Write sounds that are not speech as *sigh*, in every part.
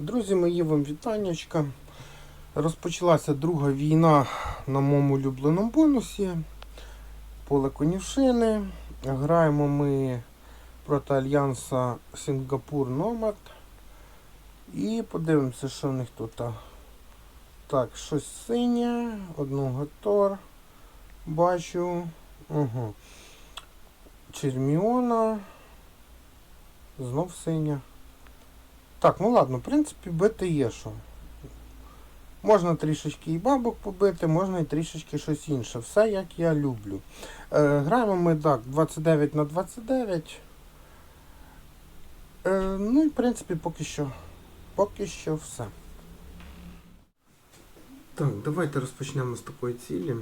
Друзі, мої вам вітаннячка. Розпочалася друга війна на моєму улюбленому бонусі. Поле конюшини. Граємо ми проти Альянса Сінгапур Номад. І подивимося, що в них тут. Так, щось синє, одного Тор. Бачу. Угу. Черміона. Знов синя. Так, ну ладно, в принципі, бити є що. Можна трішечки і бабок побити, можна і трішечки щось інше. Все як я люблю. Е, граємо ми так, 29 на 29. Е, ну і в принципі поки що. Поки що все. Так, давайте розпочнемо з такої цілі.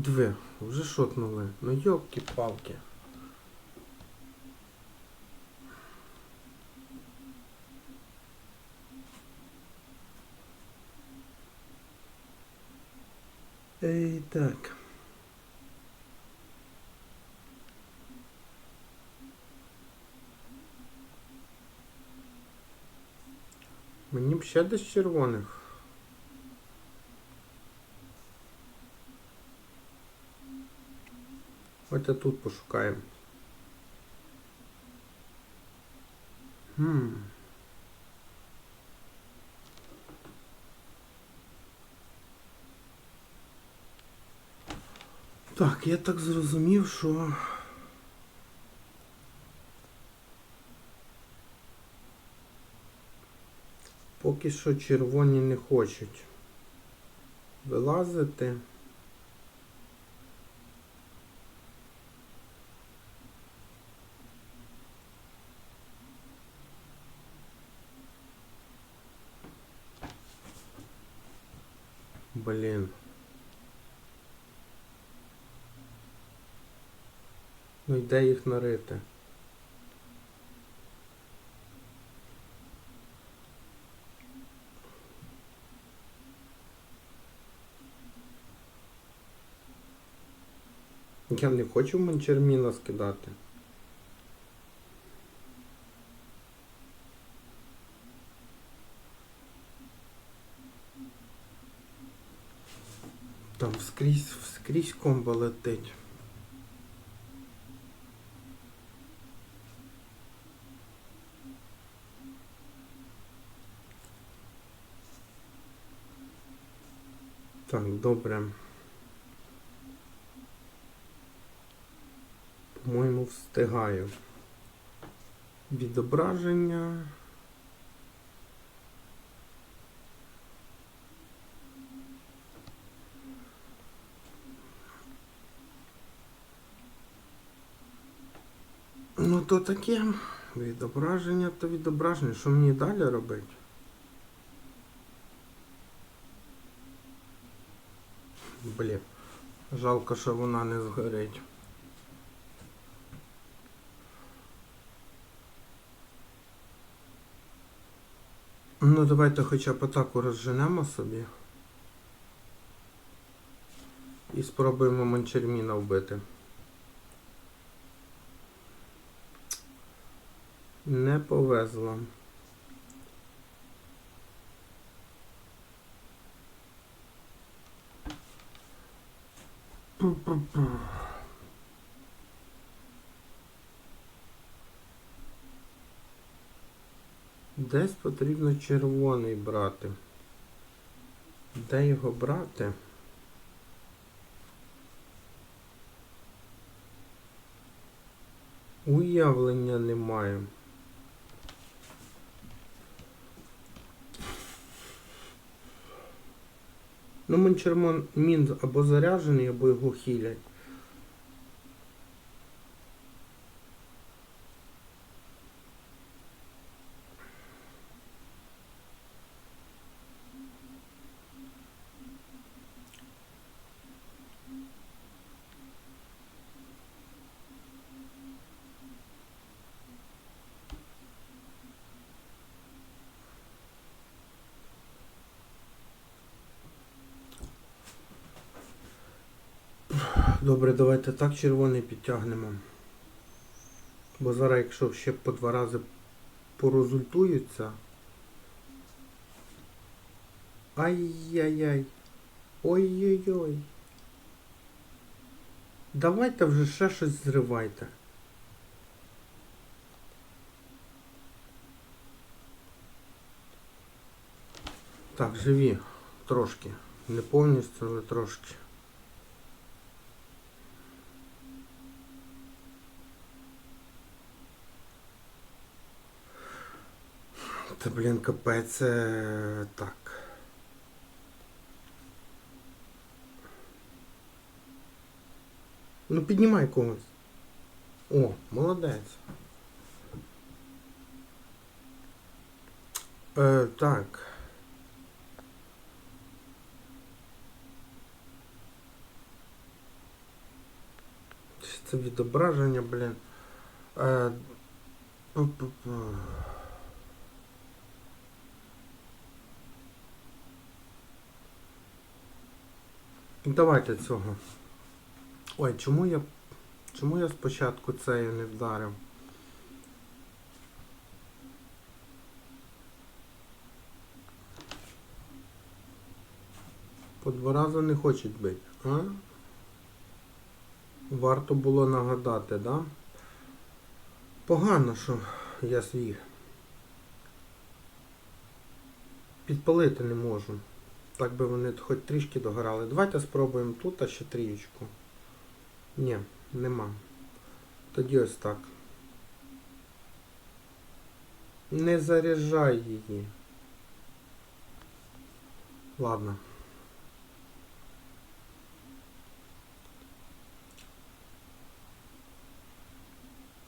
Дві, вже шотнули. Ну йопки-палки. Ей, так. Мені б ще десь червоних. Давайте тут пошукаємо. Хм. Так, я так зрозумів, що. Поки що червоні не хочуть вилазити. Блін. Ну і де їх нарити? Я не хочу манчерміна скидати. Там вскрізь, вскрізь комбо летить. Так, добре. По-моєму, встигаю. Відображення. Ну то таке. Відображення то відображення. Що мені далі робити? Блін. Жалко, що вона не згорить. Ну, давайте хоча б атаку розженемо собі. І спробуємо манчерміна вбити. Не повезло. Десь потрібно червоний брати. Де його брати? Уявлення немає. Ну, Мончермон мін або заряджений, або його хілять. Добре, давайте так червоний підтягнемо. Бо зараз, якщо ще по два рази порозультуються. Ай-яй-яй. Ой-ой-ой. Давайте вже ще щось зривайте. Так, живі. Трошки. Не повністю, але трошки. Та блін, капець. Так. Ну піднімай когось. О, молодець. Е, так. Це відображення, блін. Е, Давайте цього. Ой, чому я. Чому я спочатку цею не вдарив? По два рази не хочуть бити, а? Варто було нагадати, да? Погано, що я свій. Підпалити не можу. Так би вони хоч трішки догорали. Давайте спробуємо тут а ще трієчку. Ні, нема. Тоді ось так. Не заряджай її. Ладно.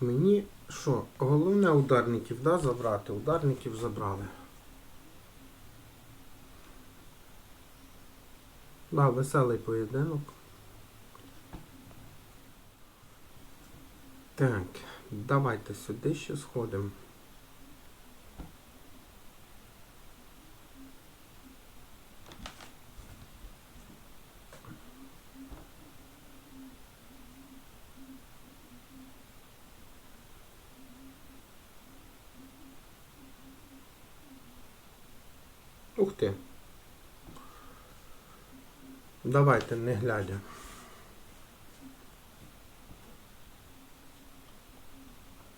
Мені що? Головне ударників, да, забрати. Ударників забрали. Да, веселий поєдинок. Так, давайте сюди ще сходимо. Ух ти. Давайте, не глядя.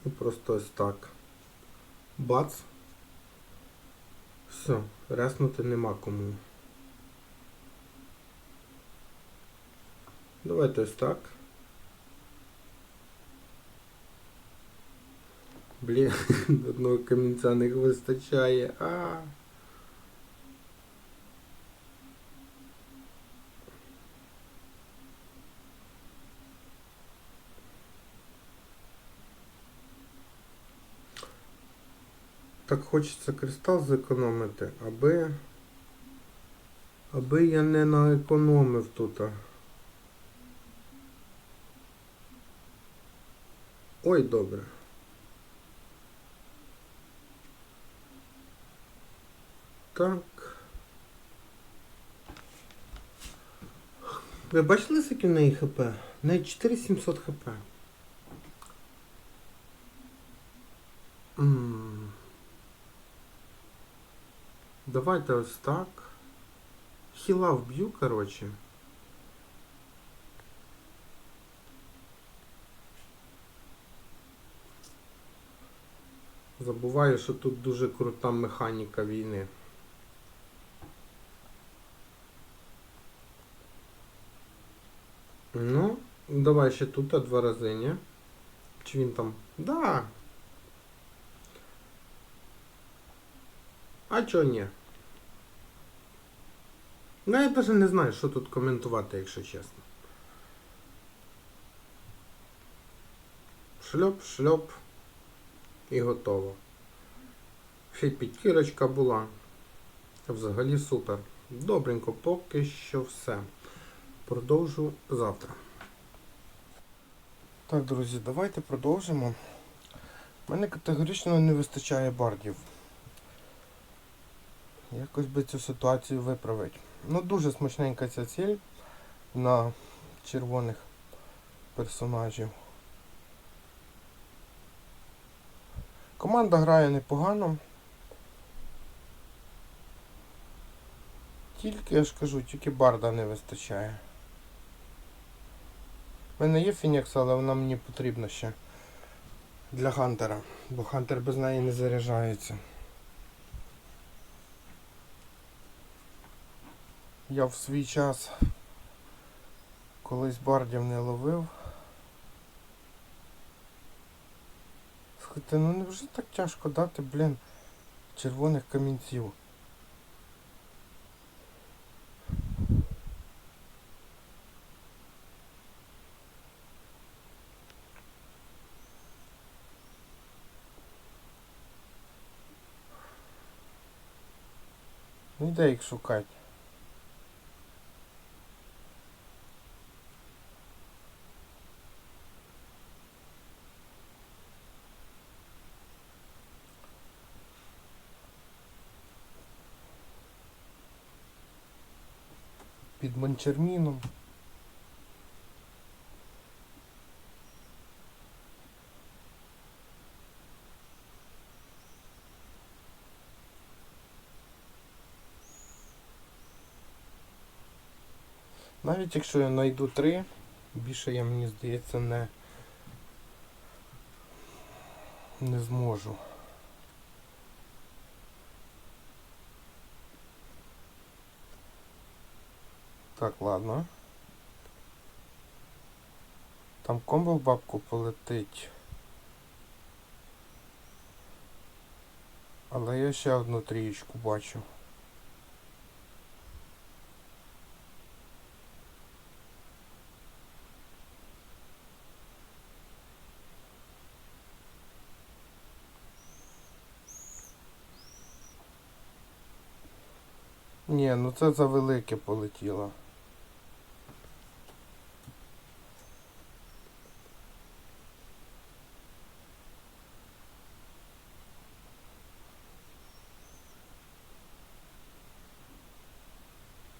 І просто ось так. Бац. Все, реснути нема кому. Давайте ось так. Блін, *laughs* одного камінця не вистачає. А. Так хочеться кристал зекономити, аби. Аби я не наекономив тут. Ой, добре. Так. Ви бачили, скільки в неї хп? В неї 4700 хп. М. Давайте ось так. Хіла вб'ю, коротше. Забуваю, що тут дуже крута механіка війни. Ну, давай ще тут два рази, ні? Чи він там? Да. А чого ні? Ну, я навіть не знаю, що тут коментувати, якщо чесно. Шльоп, шльоп. І готово. Ще й підкірочка була. Взагалі супер. Добренько, поки що все. Продовжу завтра. Так, друзі, давайте продовжимо. У мене категорично не вистачає бардів. Якось би цю ситуацію виправити. Ну, дуже смачненька ця ціль на червоних. персонажів. Команда грає непогано. Тільки, я ж кажу, тільки барда не вистачає. У мене є Фінікс, але вона мені потрібна ще для Хантера, бо Хантер без неї не заряджається. Я в свій час колись бардів не ловив. Слухайте, ну невже так тяжко дати, блін, червоних камінців? Ну і їх шукати? Під Мончерміном. Навіть якщо я знайду три, більше я мені здається не, не зможу. Так, ладно. Там комбо в бабку полетить. Але я ще одну трієчку бачу. Ні, ну це за велике полетіло.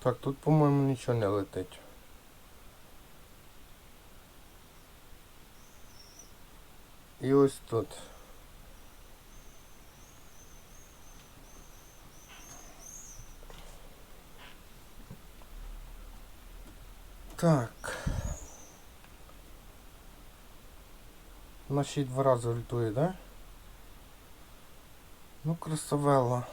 Так, тут, по-моєму, нічого не летить. І ось тут. Так. Й два рази ультує, да? Ну, красавелла.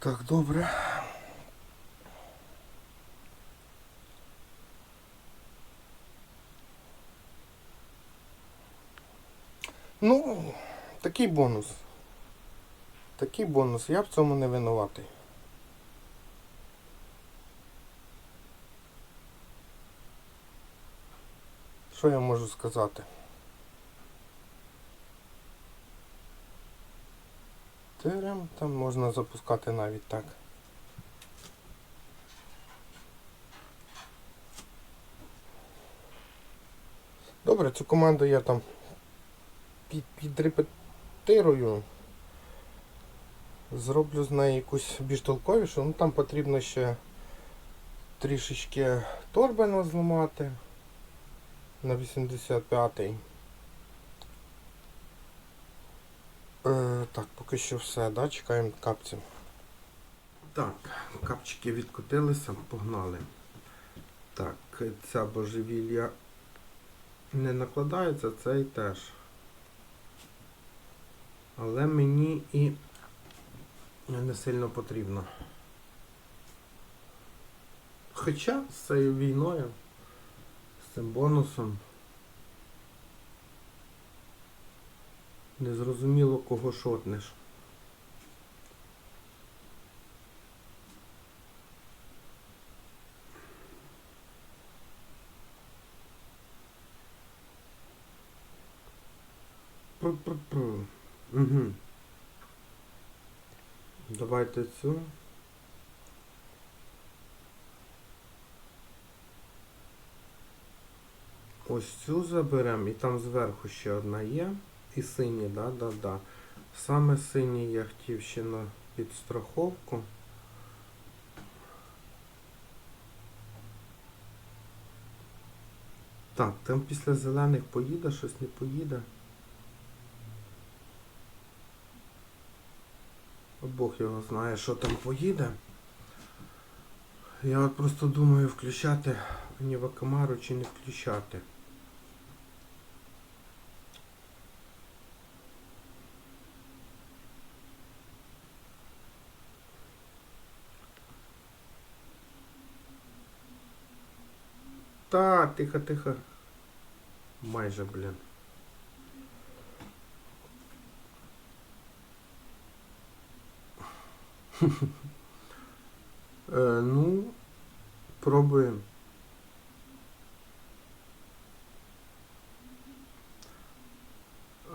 Так, добре. Ну, такий бонус. Такий бонус. Я в цьому не винуватий. Що я можу сказати? Терем там можна запускати навіть так. Добре, цю команду я там під, підрепетирую. Зроблю з неї якусь більш толковішу. Ну там потрібно ще трішечки торбину зламати на 85-й. Е, так, поки що все, да? чекаємо капців. Так, капчики відкотилися, погнали. Так, ця божевілля не накладається, цей теж. Але мені і не сильно потрібно. Хоча з цією війною, з цим бонусом, незрозуміло кого шотнеш. Пр-пр-пр. Угу. Давайте цю. Ось цю заберемо і там зверху ще одна є. І сині, да, да, да. Саме синій я хотів ще на під страховку. Так, там після зелених поїде, щось не поїде. Бог його знає, що там поїде. Я от просто думаю, включати Ніва Камару чи не включати. Та, тихо, тихо. Майже, блін. *laughs* Е, ну, пробуємо.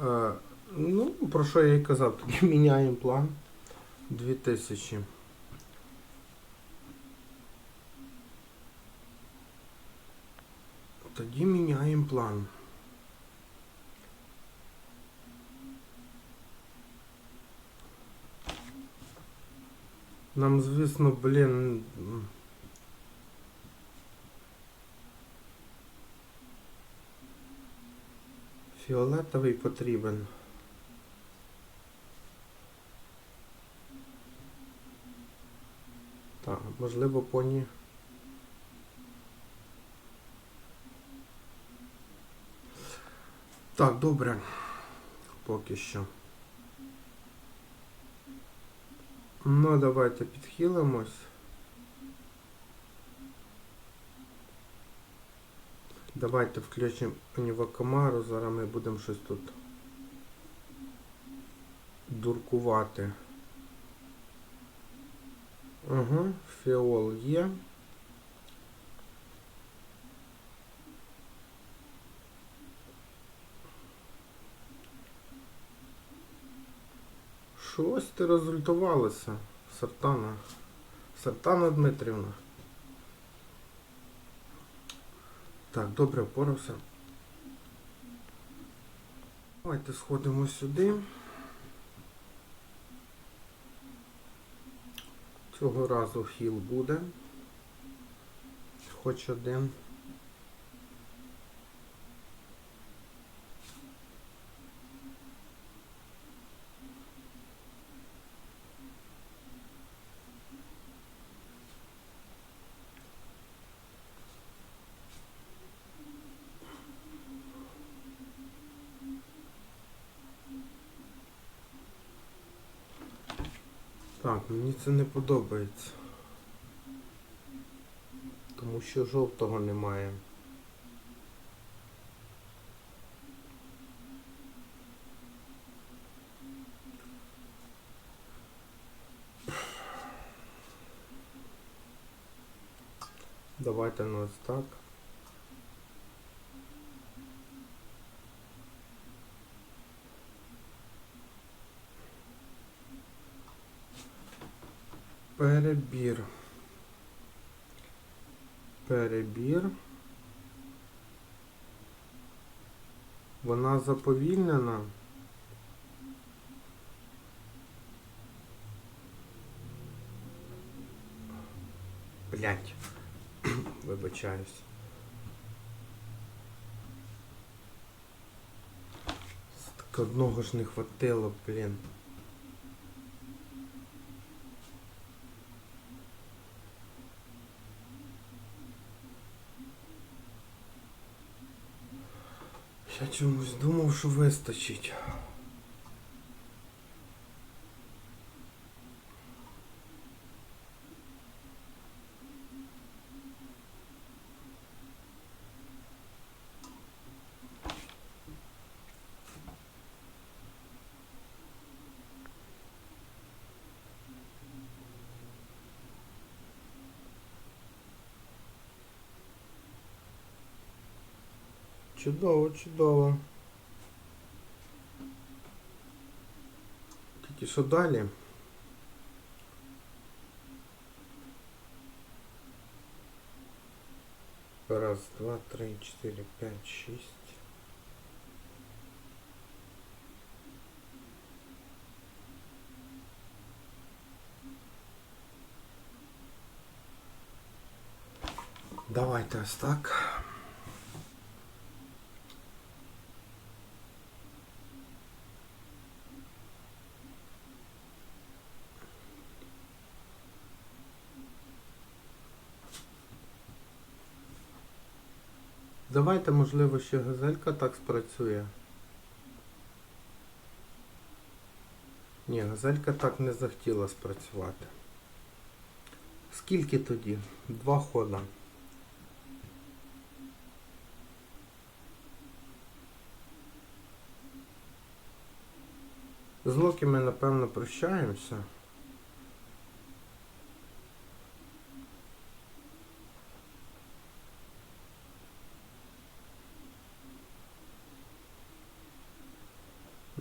Е, ну, про що я і казав, тоді *laughs* міняємо план. 2000. Тоді міняємо план. Нам, звісно, блін. Фіолетовий потрібен. Так, можливо, поні. Так, добре. Поки що. Ну, давайте підхилимось. Давайте включимо Унівакамару, зараз ми будемо щось тут дуркувати. Угу, фіол є. Щось ти результувалося, Сартана. Сартана Дмитрівна. Так, добре впорався. Давайте сходимо сюди. Цього разу хіл буде. Хоч один. Так, це не подобається. Тому що жовтого немає. Давайте на ось так. Перебір. Перебір. Вона заповільнена. Блять. *clears throat* Вибачаюсь. Так одного ж не хватило, блін. Я чомусь думав, що вистачить. Чудово, чудово. Тільки що далі? Раз, два, три, четыре, п'ять, шість. Давайте ось так. Давайте, можливо, ще газелька так спрацює. Ні, газелька так не захотіла спрацювати. Скільки тоді? Два хода. З Локі ми, напевно, прощаємося.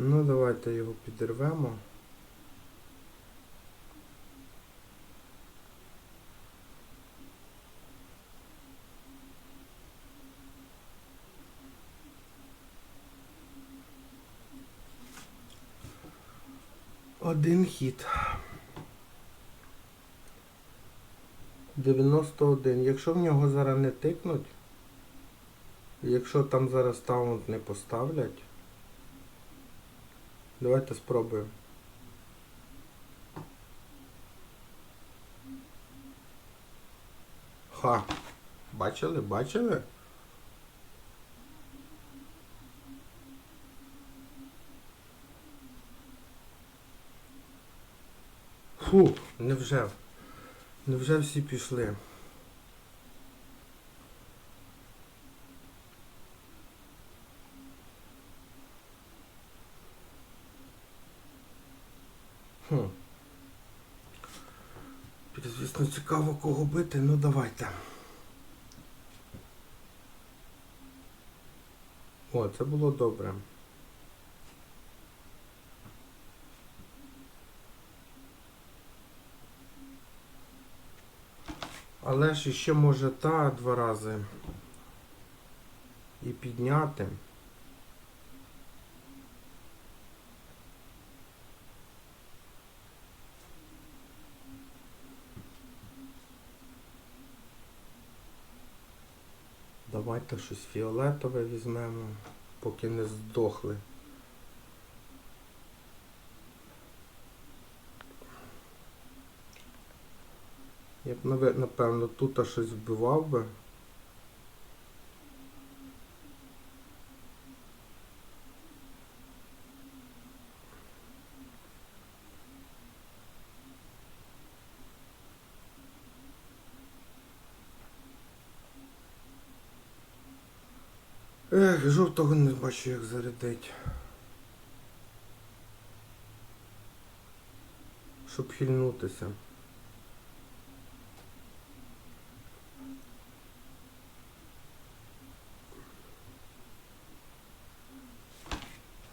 Ну, давайте його підірвемо. Один хід. 91. Якщо в нього зараз не тикнуть, якщо там зараз таунт не поставлять, давайте спробуємо. Ха. Бачили? Бачили? Фу, невже? Невже всі пішли? Хм. Звісно, цікаво кого бити, ну давайте. О, це було добре. Але ж ще може та два рази і підняти. Давайте щось фіолетове візьмемо, поки не здохли. Я б, напевно, тут щось вбивав би. Ех, жовтого не бачу, як зарядить. Щоб хильнутися.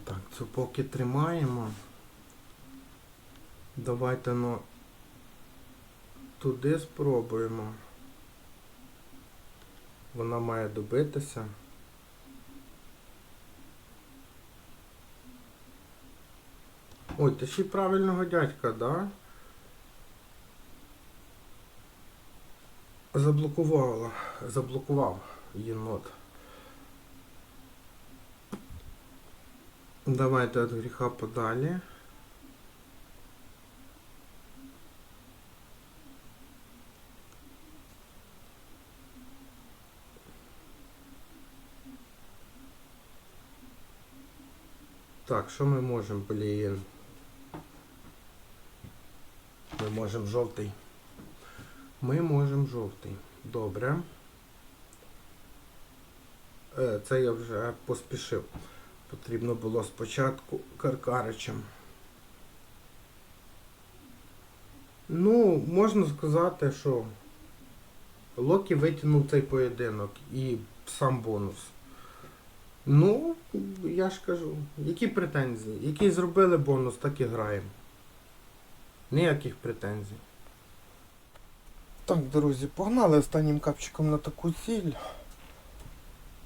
Так, це поки тримаємо. Давайте ну туди спробуємо. Вона має добитися. Ой, ти ще й правильного дядька, да? Заблокувала. Заблокував єнот. Давайте від гріха подалі. Так, що ми можемо, блін? Ми можемо жовтий. Ми можемо жовтий. Добре. Е, Це я вже поспішив. Потрібно було спочатку Каркаричем. Ну, можна сказати, що Локі витягнув цей поєдинок і сам бонус. Ну, я ж кажу, які претензії? Які зробили бонус, так і граємо. Ніяких претензій. Так, друзі, погнали останнім капчиком на таку ціль.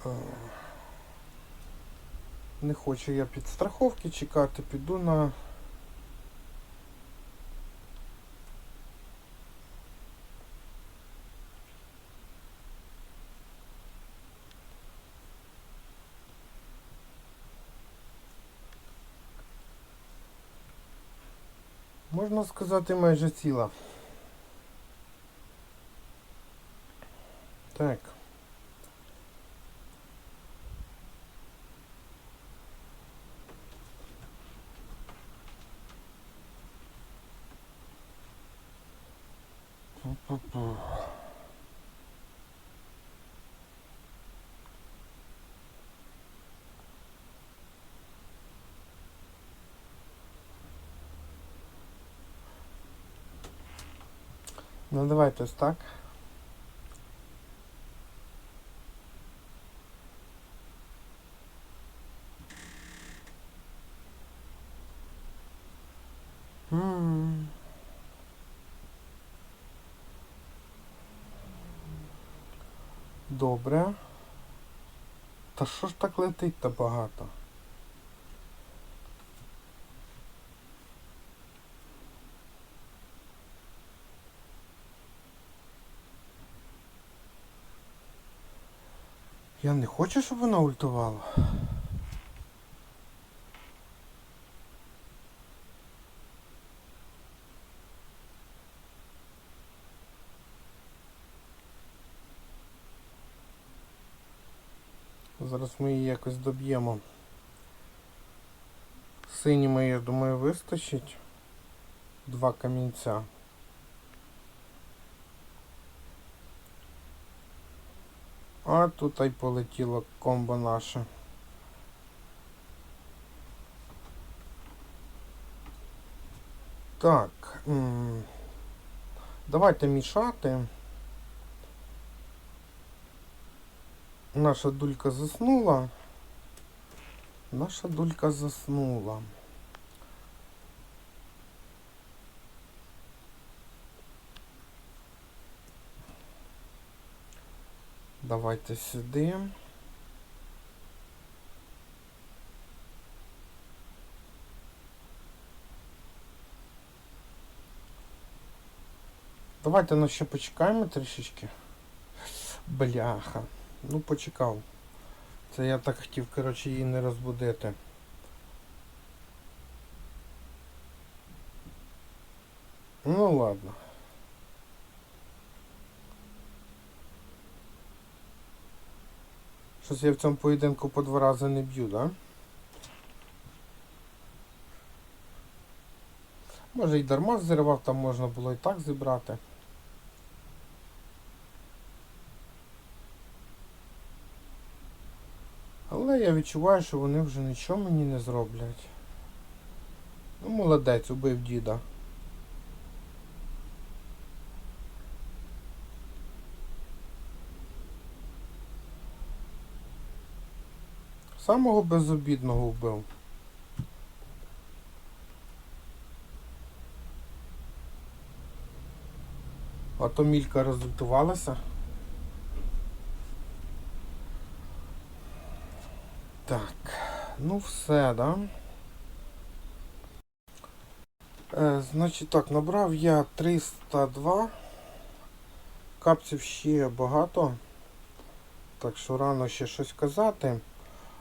Е, Не хочу я підстраховки чекати, піду на. Можна сказати, майже ціла. Так. Пу-пу-пу. Ну давайте ось так. Добре. Та що ж так летить та багато? Я не хочу, щоб вона ультувала. Зараз ми її якось доб'ємо. Синіми, я думаю, вистачить. Два камінця. А тут й полетіло комбо наше. Так. Давайте мішати. Наша дулька заснула. Наша дулька заснула. Давайте сюди. Давайте ну ще почекаємо трішечки. Бляха. Ну почекав. Це я так хотів, коротше, її не розбудити. Ну ладно. Щось я в цьому поєдинку по два рази не б'ю, да? Може і дарма зірвав, там можна було і так зібрати. Але я відчуваю, що вони вже нічого мені не зроблять. Ну, молодець, убив діда. Самого безобідного вбив. А то мілька розлютувалася. Так, ну все, да? Е, значить так, набрав я 302. Капців ще багато. Так що рано ще щось казати.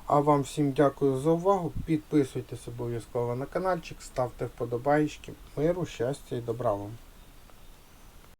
А вам всім дякую за увагу. Підписуйтесь обов'язково на каналчик, ставте вподобайки. Миру, щастя і добра вам.